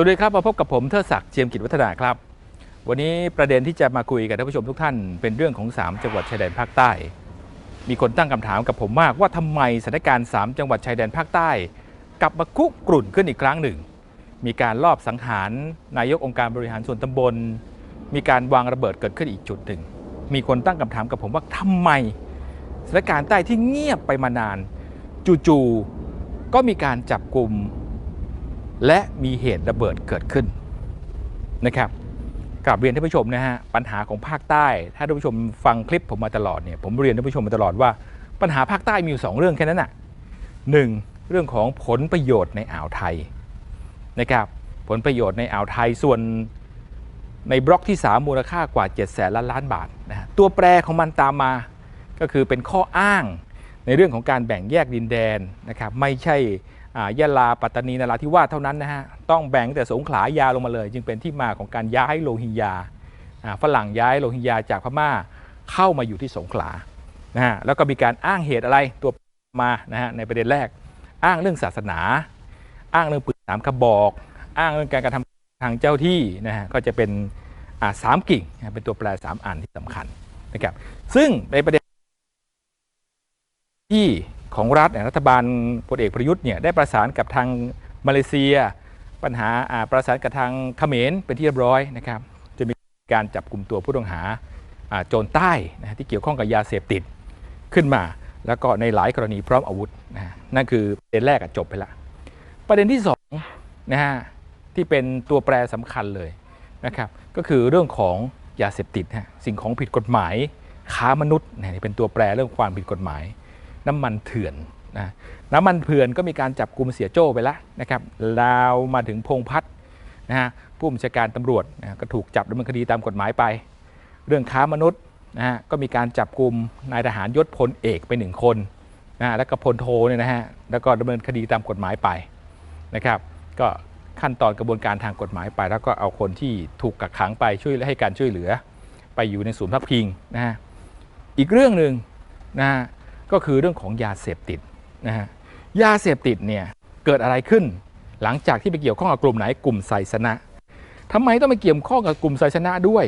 วัสดีครับมาพบกับผมเทิดศักดิ์เจียมกิจวัฒนาครับ วันนี้ประเด็นที่จะมาคุยกับท่านผู้ชมทุกท่านเป็นเรื่องของ 3 จังหวัดชายแดนภาคใต้ มีคนตั้งคำถามกับผมมากว่าทำไมสถานการณ์ 3 จังหวัดชายแดนภาคใต้ กลับมาคุกรุ่นขึ้นอีกครั้งหนึ่ง มีการลอบสังหารนายกองค์การบริหารส่วนตำบล มีการวางระเบิดเกิดขึ้นอีกจุดหนึ่ง มีคนตั้งคำถามกับผมว่าทำไมสถานการณ์ใต้ที่เงียบไปมานาน จู่ๆก็มีการจับกลุ่ม และมีเหตุระเบิดเกิดขึ้นนะครับกลับเรียนท่านผู้ชมนะฮะปัญหาของภาคใต้ ถ้าท่านผู้ชมฟังคลิปผมมาตลอดเนี่ยผมเรียนท่านผู้ชมมาตลอดว่าปัญหาภาคใต้มีอยู่สองเรื่องแค่นั้นน่ะหนึ่งเรื่องของผลประโยชน์ในอ่าวไทยนะครับผลประโยชน์ในอ่าวไทยส่วนในบล็อกที่ 3 มูลค่ากว่า 7 แสนล้านล้านบาทนะฮะตัวแปรของมันตามมาก็คือเป็นข้ออ้างในเรื่องของการแบ่งแยกดินแดนนะครับไม่ใช่ ยะลาปัตตานีนราธิวาสเท่านั้นนะฮะต้องแบ่งแต่สงขลายาวลงมาเลย จึงเป็นที่มาของการย้ายโรฮิงญาฝรั่งย้ายโรฮิงญาจากพม่าเข้ามาอยู่ที่สงขลานะฮะแล้วก็มีการอ้างเหตุอะไรตัวมานะฮะในประเด็นแรก อ้างเรื่องศาสนา อ้างเรื่องปืนสามกระบอก อ้างเรื่องการกระทำทางเจ้าที่นะฮะก็จะเป็นสามกิ่งเป็นตัวแปรสามอันที่สำคัญนะครับซึ่งในประเด็นที่ ของรัฐเนี่ยรัฐบาลพลเอกประยุทธ์เนี่ยได้ประสานกับทางมาเลเซีย ปัญหาประสานกับทางเขมรเป็นที่เรียบร้อยนะครับจะมีการจับกลุ่มตัวผู้ต้องหาโจรใต้นะฮะที่เกี่ยวข้องกับยาเสพติดขึ้นมา แล้วก็ในหลายกรณีพร้อมอาวุธนะฮะนั่นคือประเด็นแรกจบไปละ ประเด็นที่สองนะฮะที่เป็นตัวแปรสำคัญเลยนะครับก็คือเรื่องของยาเสพติดฮะสิ่งของผิดกฎหมายค้ามนุษย์นะนี่เป็นตัวแปรเรื่องความผิดกฎหมาย น้ำมันเถื่อนนะน้ำมันเถื่อนก็มีการจับกลุ่มเสียโจ้ไปแล้วนะครับลาวมาถึงพงพัฒน์นะฮะผู้บัญชาการตำรวจนะก็ถูกจับดำเนินคดีตามกฎหมายไป เรื่องค้ามนุษย์นะฮะก็มีการจับกลุ่มนายทหารยศพลเอกไปหนึ่งคนนะแล้วก็พลโทเนี่ยนะฮะแล้วก็ดำเนินคดีตามกฎหมายไปนะครับก็ขั้นตอนกระบวนการทางกฎหมายไป แล้วก็เอาคนที่ถูกกักขังไปช่วยให้การช่วยเหลือ ไปอยู่ในศูนย์พักพิงนะฮะอีกเรื่องหนึ่งนะฮะ ก็คือเรื่องของยาเสพติดนะฮะยาเสพติดเนี่ยเกิดอะไรขึ้น หลังจากที่ไปเกี่ยวข้องกับกลุ่มไหนกลุ่มไซสนะทำไมต้องไปเกี่ยวข้องกับกลุ่มไซสนะด้วย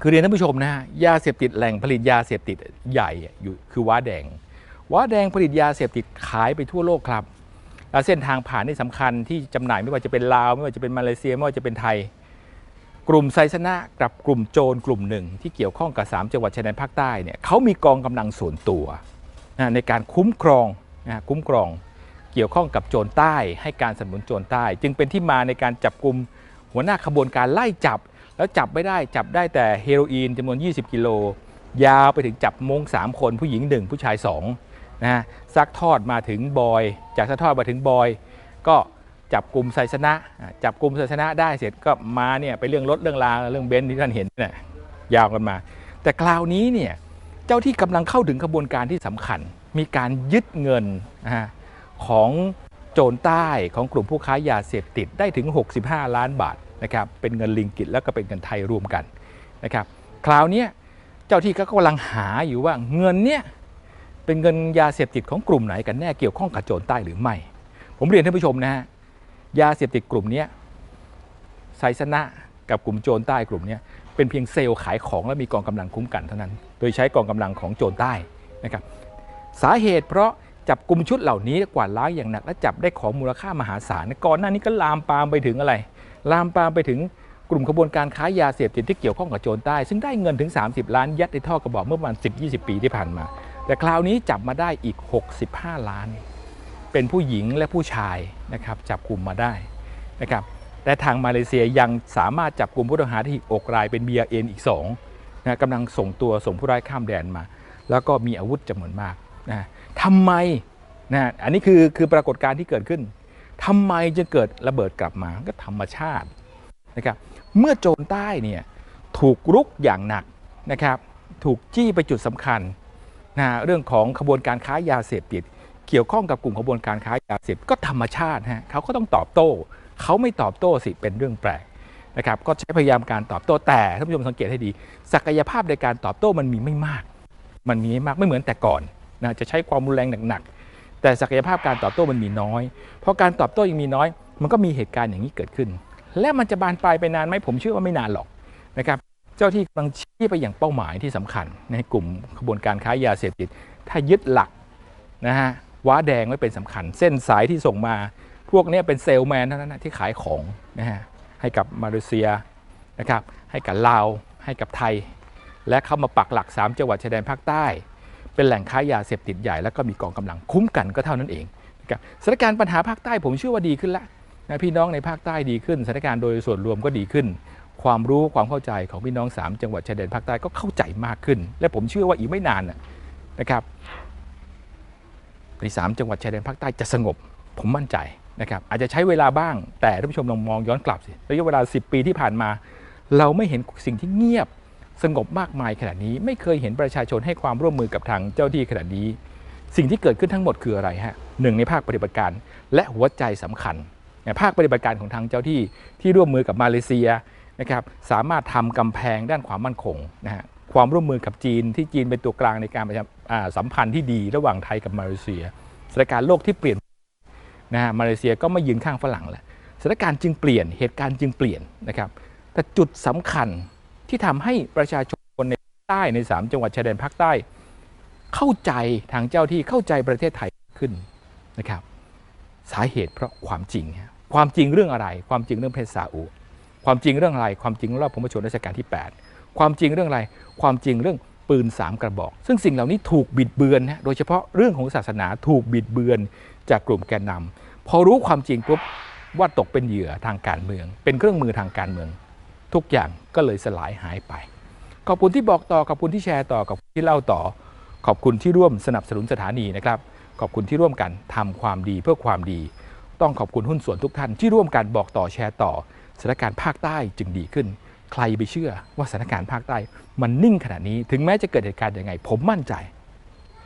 คือเรียนท่านผู้ชมนะฮะยาเสพติดแหล่งผลิตยาเสพติดใหญ่อยู่คือว้าแดงว้าแดงผลิตยาเสพติดขายไปทั่วโลกครับและเส้นทางผ่านที่สำคัญที่จำหน่ายไม่ว่าจะเป็นลาว ไม่ว่าจะเป็นมาเลเซียไม่ว่าจะเป็นไทย กลุ่มไซสนะกับกลุ่มโจรกลุ่มหนึ่งที่เกี่ยวข้องกับ 3 จังหวัดชายแดนภาคใต้เนี่ยเขามีกองกำลังส่วนตัวนะในการคุ้มครองนะคุ้มครองเกี่ยวข้องกับโจรใต้ ให้การสนับสนุนโจรใต้ จึงเป็นที่มาในการจับกลุ่มหัวหน้าขบวนการไล่จับ แล้วจับไม่ได้จับได้แต่เฮโรอีนจำนวน 20 กิโล ยาวไปถึงจับมง 3 คนผู้หญิง 1 ผู้ชาย2นะซักทอดมาถึงบอย จากซักทอดมาถึงบอย ก็ จับกลุ่มไซสนะอ่าจับกลุ่มไซสนะได้เสร็จก็มาเนี่ยไปเรื่องรถเรื่องราเรื่องเบนซ์ที่ท่านเห็นเนี่ยยาวกันมา แต่คราวนี้เนี่ยเจ้าที่กำลังเข้าถึงกระบวนการที่สำคัญ มีการยึดเงินของโจรใต้ของกลุ่มผู้ค้ายาเสพติดได้ถึง 65 ล้านบาทนะครับเป็นเงินลิงกิตแล้วก็เป็นเงินไทยรวมกันนะครับคราวนี้เจ้าที่ก็กำลังหาอยู่ว่าเงินเนี่ยเป็นเงินยาเสพติดของกลุ่มไหนกันแน่เกี่ยวข้องกับโจรใต้หรือไม่ ผมเรียนท่านผู้ชมนะฮะ ยาเสพติดกลุ่มนี้ไซสนะกับกลุ่มโจรใต้กลุ่มนี้เป็นเพียงเซลล์ขายของและมีกองกำลังคุ้มกันเท่านั้น โดยใช้กองกำลังของโจรใต้นะครับสาเหตุเพราะจับกลุ่มชุดเหล่านี้กวาดล้างอย่างหนักและจับได้ของมูลค่ามหาศาลก่อนหน้านี้ก็ลามปามไปถึงอะไร ลามปามไปถึงกลุ่มขบวนการค้ายาเสพติดที่เกี่ยวข้องกับโจรใต้ ซึ่งได้เงินถึง 30 ล้านยัดในท่อกระบอกเมื่อประมาณ10-20 ปีที่ผ่านมา แต่คราวนี้จับมาได้อีก 65 ล้าน เป็นผู้หญิงและผู้ชายนะครับจับกลุ่มมาได้นะครับและทางมาเลเซียยังสามารถจับกลุ่มผู้ต้องหาที่อีกอกรายเป็น BRN อีก2นะกำลังส่งตัวส่งผู้ร้ายข้ามแดนมา แล้วก็มีอาวุธจำนวนมากนะทำไมนะอันนี้คือคือปรากฏการณ์ที่เกิดขึ้นทำไมจึงเกิดระเบิดกลับมาก็ธรรมชาตินะครับเมื่อโจรใต้เนี่ยถูกรุกอย่างหนักนะครับถูกจี้ไปจุดสำคัญนะเรื่องของขบวนการค้ายาเสพติด เกี่ยวข้องกับกลุ่มขบวนการค้ายาเสพติดก็ธรรมชาติฮะเขาก็ต้องตอบโต้ เขาไม่ตอบโต้สิเป็นเรื่องแปลกนะครับก็ใช้พยายามการตอบโต้แต่ท่านผู้ชมสังเกตให้ดี ศักยภาพในการตอบโต้มันมีไม่มาก มันมีไม่มากไม่เหมือนแต่ก่อนนะจะใช้ความรุนแรงหนักๆแต่ศักยภาพการตอบโต้มันมีน้อย เพราะการตอบโต้ยังมีน้อย มันก็มีเหตุการณ์อย่างนี้เกิดขึ้น และมันจะบานปลายไปนานไหมผมเชื่อว่าไม่นานหรอกนะครับเจ้าที่กำลังชี้ไปอย่างเป้าหมายที่สำคัญ ในกลุ่มขบวนการค้ายาเสพติด ถ้ายึดหลักนะฮะ ว้าแดงไว้เป็นสำคัญ เส้นสายที่ส่งมา พวกนี้เป็นเซลแมนเท่านั้นนะที่ขายของนะฮะให้กับมาเลเซียนะครับให้กับลาวให้กับไทย และเข้ามาปักหลัก 3 จังหวัดชายแดนภาคใต้ เป็นแหล่งค้ายาเสพติดใหญ่แล้วก็มีกองกำลังคุ้มกันก็เท่านั้นเองนะครับสถานการณ์ปัญหาภาคใต้ผมเชื่อว่าดีขึ้นแล้วนะพี่น้องในภาคใต้ดีขึ้นสถานการณ์โดยส่วนรวมก็ดีขึ้น ความรู้ความเข้าใจของพี่น้อง 3 จังหวัดชายแดนภาคใต้ก็เข้าใจมากขึ้น และผมเชื่อว่าอีกไม่นานนะครับ ใน 3 จังหวัดชายแดนภาคใต้จะสงบผมมั่นใจนะครับอาจจะใช้เวลาบ้างแต่ท่านผู้ชมลองมองย้อนกลับสิระยะเวลา 10 ปีที่ผ่านมา เราไม่เห็นสิ่งที่เงียบสงบมากมายขนาดนี้ไม่เคยเห็นประชาชนให้ความร่วมมือกับทางเจ้าที่ขนาดนี้ สิ่งที่เกิดขึ้นทั้งหมดคืออะไรฮะหนึ่งในภาคปฏิบัติการและหัวใจสำคัญภาคปฏิบัติการของทางเจ้าที่ที่ร่วมมือกับมาเลเซียนะครับสามารถทำกำแพงด้านความมั่นคงนะฮะ ความร่วมมือกับจีนที่จีนเป็นตัวกลางในการประชาสัมพันธ์ที่ดีระหว่างไทยกับมาเลเซียสถานการณ์โลกที่เปลี่ยนนะฮะมาเลเซียก็ไม่ยืนข้างฝรั่งแล้วสถานการณ์จึงเปลี่ยนเหตุการณ์จึงเปลี่ยนนะครับ แต่จุดสำคัญที่ทำให้ประชาชนในใต้ใน 3 จังหวัดชายแดนภาคใต้ เข้าใจทางเจ้าที่เข้าใจประเทศไทยขึ้นนะครับ สาเหตุเพราะความจริง ความจริงเรื่องอะไร ความจริงเรื่องเพชรซาอุความจริงเรื่องอะไร ความจริงรอบพระชนรัชกาลที่ 8 ความจริงเรื่องอะไร ความจริงเรื่องปืน 3 กระบอก ซึ่งสิ่งเหล่านี้ถูกบิดเบือนนะโดยเฉพาะเรื่องของศาสนาถูกบิดเบือนจากกลุ่มแกนนำพอรู้ความจริงปุ๊บว่าตกเป็นเหยื่อทางการเมือง เป็นเครื่องมือทางการเมือง ทุกอย่างก็เลยสลายหายไป ขอบคุณที่บอกต่อขอบคุณที่แชร์ต่อขอบคุณที่เล่าต่อ ขอบคุณที่ร่วมสนับสนุนสถานีนะครับ ขอบคุณที่ร่วมกันทำความดีเพื่อความดี ต้องขอบคุณหุ้นส่วนทุกท่านที่ร่วมกันบอกต่อแชร์ต่อสถานการณ์ภาคใต้จึงดีขึ้น ใครไปเชื่อว่าสถานการณ์ภาคใต้มันนิ่งขนาดนี้ ถึงแม้จะเกิดเหตุการณ์ยังไง ผมมั่นใจ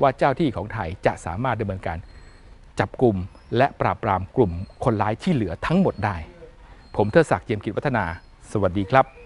ว่าเจ้าที่ของไทยจะสามารถดำเนินการจับกลุ่มและปราบปรามกลุ่มคนร้ายที่เหลือทั้งหมดได้ ผมเทศศักดิ์เจียมกิจวัฒนา สวัสดีครับ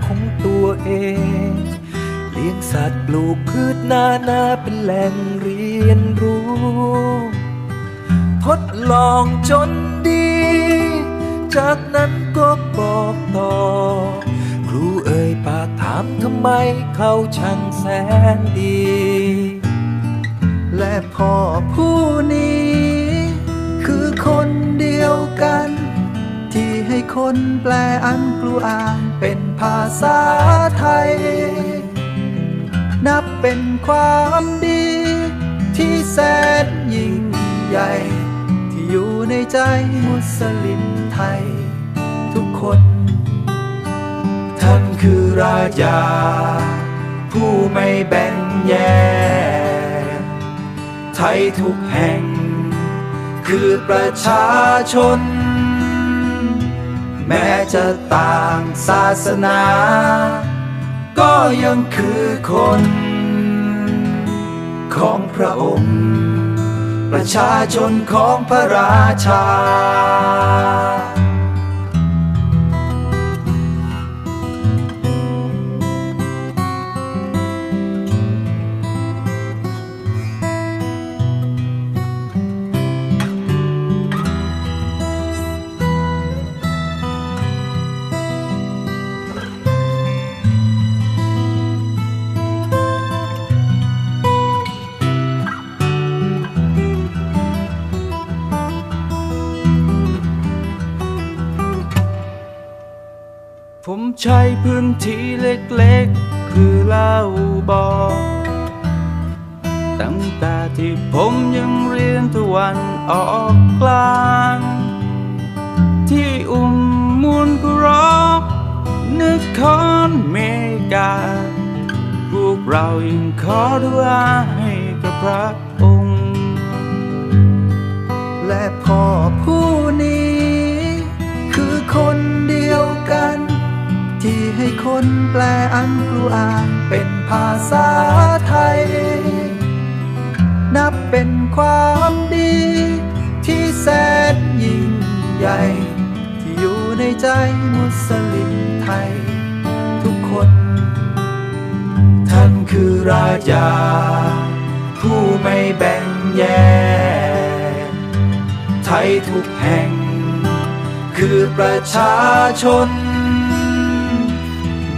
ตัวเอง เลี้ยงสัตว์ปลูกพืชนานาเป็นแหล่งเรียนรู้ ทดลองจนดี จากนั้นก็บอกต่อ ครูเอ่ยปากถามทำไมเขาช่างแสนดี และพ่อผู้นี้ คือคนเดียวกัน ให้คนแปลอันกลูอ่านเป็นภาษาไทย นับเป็นความดี ที่แสนยิ่งใหญ่ ที่อยู่ในใจมุสลิมไทย ทุกคน ท่านคือราชา ผู้ไม่แบ่งแยกไทยทุกแห่ง คือประชาชน แม้จะต่างศาสนา ก็ยังคือคน ของพระองค์ ประชาชนของพระราชา ใช้พื้นที่เล็กๆ คือเล่าบอกตั้งแต่ที่ผมยังเรียนตะวันออกกลาง ที่อุ้มมูลกรอกนครเมกา พวกเรายังขอดุอาให้กับพระองค์ และพ่อผู้นี้ ที่ให้คนแปลอันกลูอานเป็นภาษาไทย นับเป็นความดี ที่แสนยิ่งใหญ่ ที่อยู่ในใจมุสลิมไทย ทุกคน ท่านคือราชา ผู้ไม่แบ่งแยกไทยทุกแห่ง คือประชาชน